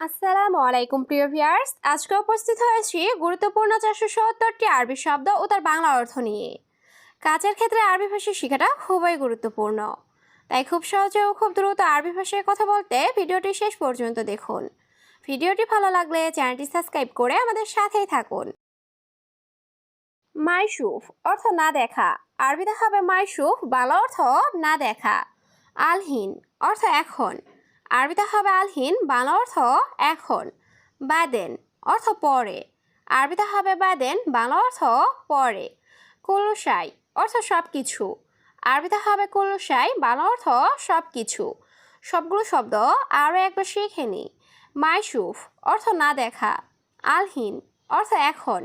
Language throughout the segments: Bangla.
আসসালামু আলাইকুম প্রিয় ভিউয়ার্স। আজকে উপস্থিত হয়েছি গুরুত্বপূর্ণ চারশো সত্তরটি আরবি শব্দ ও তার বাংলা অর্থ নিয়ে। কাজের ক্ষেত্রে আরবি ভাষা শেখাটা খুবই গুরুত্বপূর্ণ। তাই খুব সহজে ও খুব দ্রুত আরবি ভাষায় কথা বলতে ভিডিওটি শেষ পর্যন্ত দেখুন। ভিডিওটি ভালো লাগলে চ্যানেলটি সাবস্ক্রাইব করে আমাদের সাথেই থাকুন। মাইসুফ অর্থ না দেখা। আরবিতে হবে মাইসুফ বাংলা অর্থ না দেখা। আলহিন অর্থ এখন। আরবিতে হবে আলহিন, বাংলা অর্থ এখন, বাদেন অর্থ পরে। আরবিতে হবে বাদেন, বাংলা অর্থ পরে। কুলুসাই অর্থ সব কিছু আরবিতে হবে কুলুসাই বাংলা অর্থ সব কিছু সবগুলো শব্দ আরও একবার শিখে নি। মাইসুফ অর্থ না দেখা। আলহিন অর্থ এখন,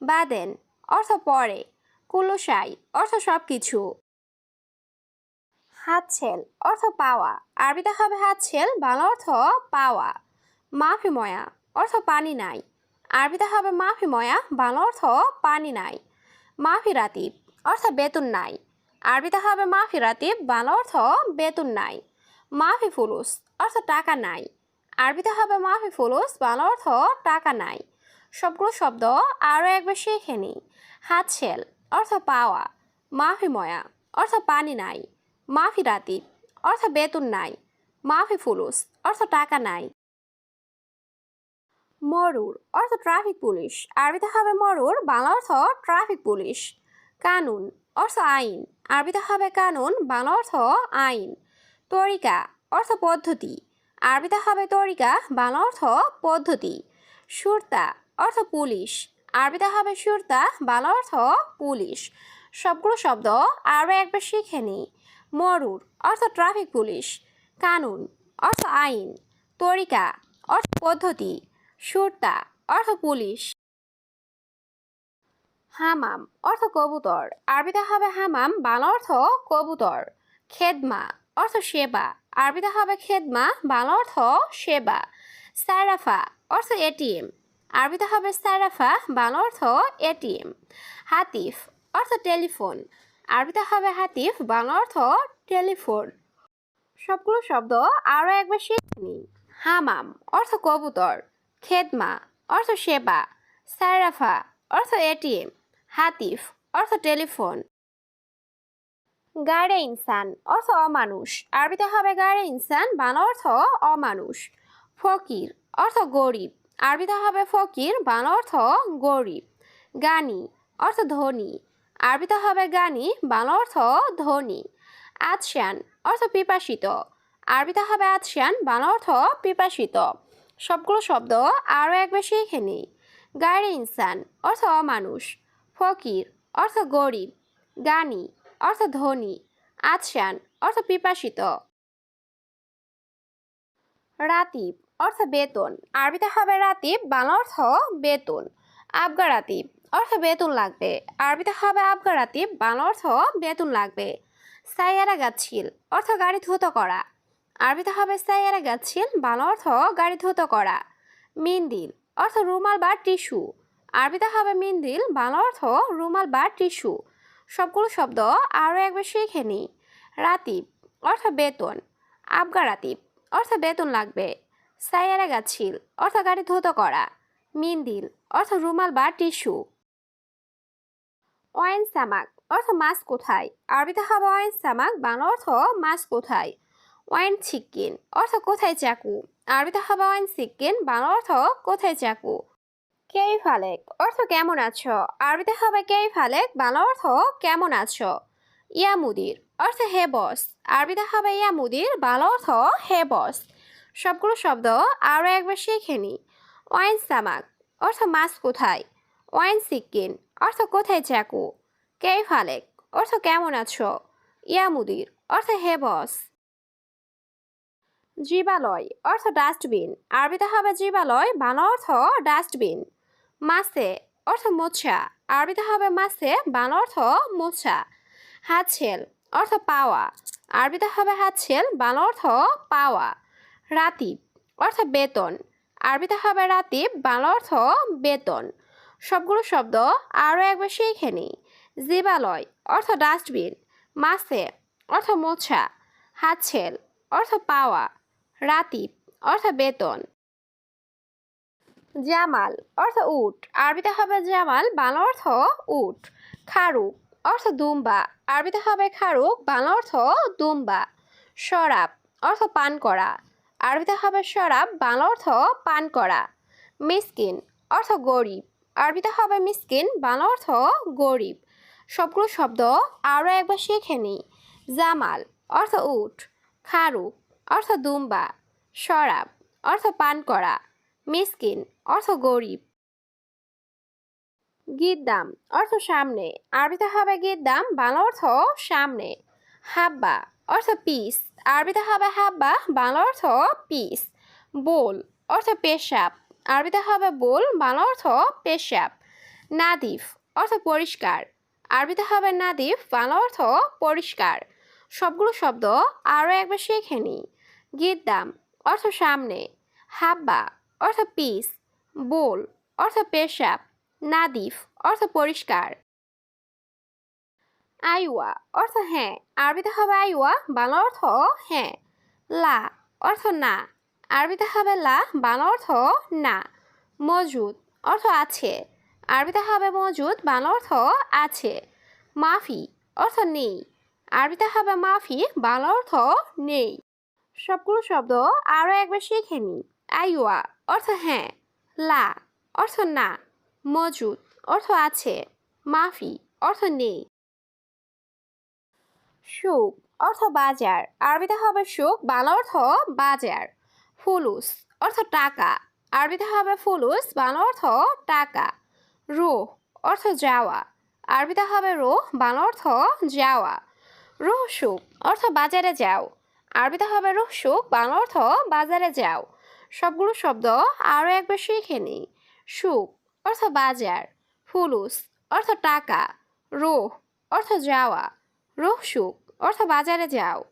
বাদেন অর্থ পরে। কুলুসাই অর্থ সব কিছু হাতছেল অর্থ পাওয়া। আরবিতে হবে হাতছেল, বাংলা অর্থ পাওয়া। মাফি ময়া অর্থ পানি নাই। আরবিতে হবে মাফি ময়া, বাংলা অর্থ পানি নাই। মাফি রাতিব অর্থ বেতন নাই। আরবিতে হবে মাফি রাতিব, বাংলা অর্থ বেতন নাই। মাফি ফুলুস অর্থ টাকা নাই। আরবিতে হবে মাফি ফুলুস, বাংলা অর্থ টাকা নাই। সবগুলো শব্দ আরও একবার শিখে নিই হাতছেল অর্থ পাওয়া। মাফি ময়া অর্থ পানি নাই। মাফি রাতি অর্থ বেতন নাই। মাফি ফুলুস অর্থ টাকা নাই। মরুর অর্থ ট্রাফিক পুলিশ। আরবিতে হবে মরুর, বাংলা অর্থ ট্রাফিক পুলিশ। কানুন, অর্থ আইন। আরবিতে হবে কানুন, বাংলা অর্থ আইন। তরিকা, অর্থ পদ্ধতি। আরবিতে হবে তরিকা, বাংলা অর্থ পদ্ধতি। সুরতা, অর্থ পুলিশ। আরবিতে হবে সুরতা, বাংলা অর্থ পুলিশ। সবগুলো শব্দ আরও একবার শিখে নিই। মরুর অর্থ ট্রাফিক পুলিশ কানুন অর্থ আইন, তরিকা অর্থ পদ্ধতি, সুরতা অর্থ পুলিশ হামাম অর্থ কবুতর, আরবিতে হবে হামাম, বাংলা অর্থ কবুতর। খেদমা অর্থ সেবা, আরবিতে হবে খেদমা, বাংলা অর্থ সেবা। সারাফা অর্থ এটিএম, আরবিতে হবে সারাফা, বাংলা অর্থ এটিএম। হাতিফ অর্থ টেলিফোন আরবিতে হবে হাতিফ, বাংলা অর্থ টেলিফোন। সবগুলো শব্দ আরও একবার শিখে হামাম অর্থ কবুতর, খেদমা অর্থ সেবা সারাফা অর্থ এটিএম, হাতিফ অর্থ টেলিফোন। গাড়ে ইনসান অর্থ অমানুষ, আরবিতে হবে গাড়ে ইনসান, বাংলা অর্থ অমানুষ। ফকির অর্থ গরিব, আরবিতে হবে ফকির, বাংলা অর্থ গরিব। গানি অর্থ ধনী আরবিতে হবে গানি, বাংলা অর্থ ধনী আতশান অর্থ পিপাসিত। আরবিতে হবে আতশান বাংলা অর্থ পিপাসিত। সবগুলো শব্দ আরও এক বেশি নিই। গাড়ি ইনসান অর্থ অমানুষ ফকির অর্থ গরিব। গানি অর্থ ধনী। আতশান অর্থ পিপাসিত। রাতিব অর্থ বেতন। আরবিতে হবে রাতিব, বাংলা অর্থ বেতন। আবগা রাতিব। অর্থ বেতন লাগবে। আরবিতে হবে আবগা রাতিব বাংলা অর্থ বেতন লাগবে। সাইয়ারা গাছিল অর্থ গাড়ি ধুত করা। আরবিতে হবে সাইয়ারা গাছিল বাংলা অর্থ গাড়ি ধুত করা। মিন্দিল, অর্থ রুমাল বা টিস্যু। আরবিতে হবে মিন্দিল, বাংলা অর্থ রুমাল বা টিস্যু। সবগুলো শব্দ আরও একবার শিখে নিই রাতিব, অর্থ বেতন। আবগা রাতিব অর্থ বেতন লাগবে। সাইয়ারা গাছিল অর্থ গাড়ি ধুত করা। মিন্দিল, অর্থ রুমাল বা টিস্যু। ওয়াইন সামাক অর্থ মাছ কোথায়? আরবিতে হবে ওয়াইন সামাক বাংলা অর্থ মাছ কোথায়? ওয়াইন চিকেন অর্থ কোথায় চাকু? আরবিতে হবে ওয়াইন চিকেন বাংলা অর্থ কোথায় চাকু? কেই ফালেক, অর্থ কেমন আছো? আরবিতে হবে কেই ফালেক, বাংলা অর্থ কেমন আছো? ইয়া মুদির অর্থ হে বস আরবিতে হবে ইয়া মুদির বাংলা অর্থ হে বস সবগুলো শব্দ আরও একবার শিখে নি। ওয়াইন সামাক অর্থ মাছ কোথায়? ওয়াইন চিকেন অর্থ কোথায় চাকু? কেই ফালেক? অর্থ কেমন আছো? ইয়া মুদির, অর্থ হে বস। জীবালয়, অর্থ ডাস্টবিন। আরবিতে হবে জীবালয়, বাংলা অর্থ ডাস্টবিন। মাসে অর্থ মোছা। আরবিতে হবে মাসে বাংলা অর্থ মোছা। হাতছেল, অর্থ পাওয়া। আরবিতে হবে হাতছেল, বাংলা অর্থ পাওয়া। রাতিব, অর্থ বেতন। আরবিতে হবে রাতিব, বাংলা অর্থ বেতন। সবগুলো শব্দ আরও একবার শিখে নিই। জীবালয় অর্থ ডাস্টবিন, মাছে অর্থ মোছা, হাতছেল অর্থ পাওয়া রাতিব অর্থ বেতন। জামাল অর্থ উট, আরবিতে হবে জামাল, বাংলা অর্থ উট। খারুক অর্থ দুম্বা, আরবিতে হবে খারুক, বাংলা অর্থ দুম্বা। শরাব অর্থ পান করা, আরবিতে হবে শরাব, বাংলা অর্থ পান করা। মিসকিন অর্থ গরিব আরবিতে হবে মিসকিন, বাংলা অর্থ গরিব। সবগুলো শব্দ আরও একবার শিখে নিই। জামাল, অর্থ উট। খারুক অর্থ দুম্বা। শরাব, অর্থ পান করা। মিসকিন, অর্থ গরিব। গিদ্দাম, অর্থ সামনে। আরবিতে হবে গিদ্দাম, বাংলা অর্থ সামনে। হাব্বা, অর্থ পিস। আরবিতে হবে হাব্বা, বাংলা অর্থ পিস। বোল, অর্থ পেশাব। আরবিতে হবে বোল, বাংলা অর্থ পেশাব। নাদিফ, অর্থ পরিষ্কার। আরবিতে হবে নাদিফ, বাংলা অর্থ পরিষ্কার। সবগুলো শব্দ আরও একবার শিখে নিই। গিদ্দাম, অর্থ সামনে। হাব্বা, অর্থ পিস। বোল, অর্থ পেশাব। নাদিফ, অর্থ পরিষ্কার। আইওয়া, অর্থ হ্যাঁ। আরবিতে হবে আইওয়া, বাংলা অর্থ হ্যাঁ। লা, অর্থ না। আরবিতে হবে লা, বাংলা অর্থ না, মজুদ, অর্থ আছে। আরবিতে হবে মজুদ, বাংলা অর্থ আছে। মাফি, অর্থ নেই। আরবিতে হবে মাফি, বাংলা অর্থ নেই। সবগুলো শব্দ আরও একবার শিখে নিই। আইওয়া, অর্থ হ্যাঁ। লা, অর্থ না। মজুদ, অর্থ আছে। মাফি, অর্থ নেই। সুখ, অর্থ বাজার। আরবিতে হবে সুখ, বাংলা অর্থ বাজার। ফুলুস, অর্থ টাকা। আরবিতে হবে ফুলুস, বাংলা অর্থ টাকা। রুহ, অর্থ যাওয়া। আরবিতে হবে রুহ, বাংলা অর্থ যাওয়া। রুহ সুখ, অর্থ বাজারে যাও। আরবিতে হবে রুহ সুখ, বাংলা অর্থ বাজারে যাও। সবগুলো শব্দ আরও একবার শিখে নিই। সুখ, অর্থ বাজার। ফুলুস, অর্থ টাকা। রোহ, অর্থ যাওয়া। রোহ সুখ, অর্থ বাজারে যাও।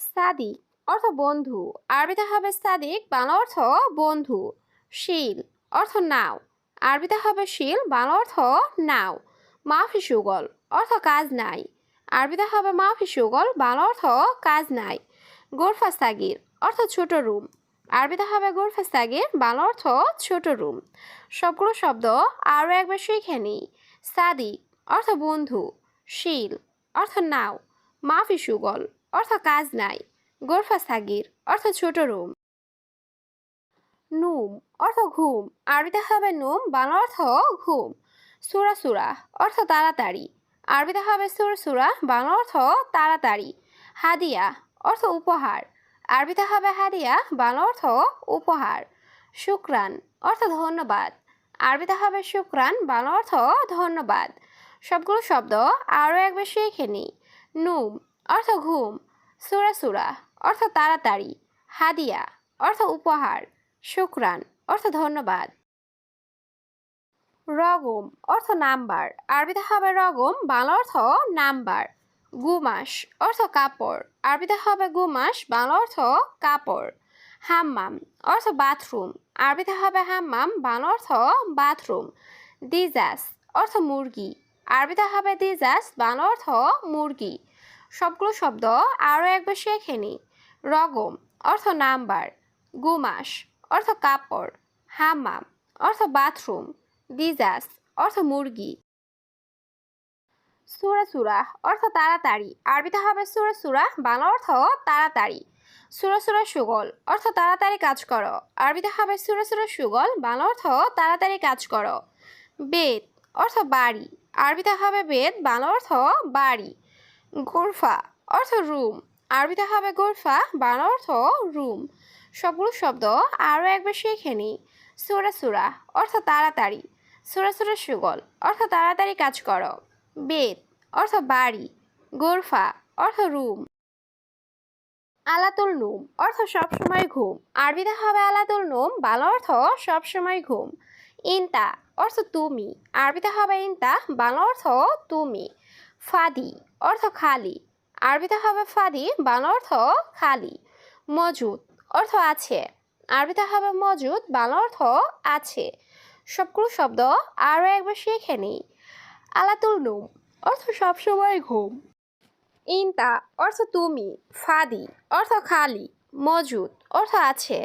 সাদিক অর্থ বন্ধু। আরবিতে হবে সাদিক, বাংলা অর্থ বন্ধু। শিল, অর্থ নাও। আরবিতে হবে শিল, বাংলা অর্থ নাও। মাফি সুগল, অর্থ কাজ নাই। আরবিতে হবে মাফি সুগল, বাংলা অর্থ কাজ নাই। গোরফা সাগির, অর্থ ছোট রুম। আরবিতে হবে গোরফা সাগির, বাংলা অর্থ ছোট রুম। সবগুলো শব্দ আরও একবার শিখে নিই। সাদিক, অর্থ বন্ধু। শিল, অর্থ নাও। মাফি সুগল, অর্থ কাজ নাই। গোরফা সাগির, অর্থ ছোট রুম। নুম, অর্থ ঘুম। আরবিতে হবে নুম, বাংলা অর্থ ঘুম। সুরা সুরা, অর্থ তাড়াতাড়ি। আরবিতে হবে সুর সুরা, বাংলা অর্থ তাড়াতাড়ি। হাদিয়া, অর্থ উপহার। আরবিতে হবে হাদিয়া, বাংলা অর্থ উপহার। শুক্রান, অর্থ ধন্যবাদ। আরবিতে হবে শুক্রান, বাংলা অর্থ ধন্যবাদ। সবগুলো শব্দ আরও একবার শিখে নিই। নুম, অর্থ ঘুম। সুরা সুরা অর্থ তাড়াতাড়ি, হাদিয়া, অর্থ উপহার, শুক্রান, অর্থ ধন্যবাদ। রগম, অর্থ নাম্বার। আরবিতে হবে রগম, বাংলা অর্থ নাম্বার। গুমাস, অর্থ কাপড়। আরবিতে হবে গুমাস, বাংলা অর্থ কাপড়। হাম্মাম, অর্থ বাথরুম। আরবিতে হবে হাম্মাম, বাংলা অর্থ বাথরুম। দিজাস, অর্থ মুরগি। আরবিতে হবে দিজাস, বাংলা অর্থ মুরগি। সবগুলো শব্দ আরও একবার শেখে নিই রগম, অর্থ নাম্বার, গুমাস, অর্থ কাপড়, হাম্মাম, অর্থ বাথরুম দিজাস অর্থ মুরগি। সুরা সুরা অর্থ তাড়াতাড়ি। আরবিতে হবে সুরা সুরা বাংলা অর্থ তাড়াতাড়ি। সুরা সুরা সুগল, অর্থ তাড়াতাড়ি কাজ করো। আরবিতে হবে সুরা সুরা সুগল, বাংলা অর্থ তাড়াতাড়ি কাজ করো। বেদ, অর্থ বাড়ি। আরবিতে হবে বেদ, বাংলা অর্থ বাড়ি। গোরফা, অর্থ রুম। আরবিতে হবে গোরফা বাংলা অর্থ রুম সবগুলো শব্দ আরও একবার শিখে নিই। সুরা সুরা, অর্থ তাড়াতাড়ি। সুরা সুরা সুগল, অর্থ তাড়াতাড়ি কাজ করো। বেদ, অর্থ বাড়ি। গোরফা, অর্থ রুম আলাতুল নুম, অর্থ সবসময় ঘুম। আরবিতে হবে আলাতুল নুম, বাংলা অর্থ সবসময় ঘুম। ইনতা, অর্থ তুমি। আরবিতে হবে ইনতা, বাংলা অর্থ তুমি। ফাদি, অর্থ খালি। আরবিতে হবে ফাদি, বাংলা অর্থ খালি, মজুদ অর্থ আছে। আরবিতে হবে মজুদ, বাংলা অর্থ আছে। সবগুলো শব্দ আরও একবার শিখে নিই। আলাতুল নুম অর্থ সবসময় ঘুম। ইনতা অর্থ তুমি, ফাদি অর্থ খালি, মজুদ অর্থ আছে।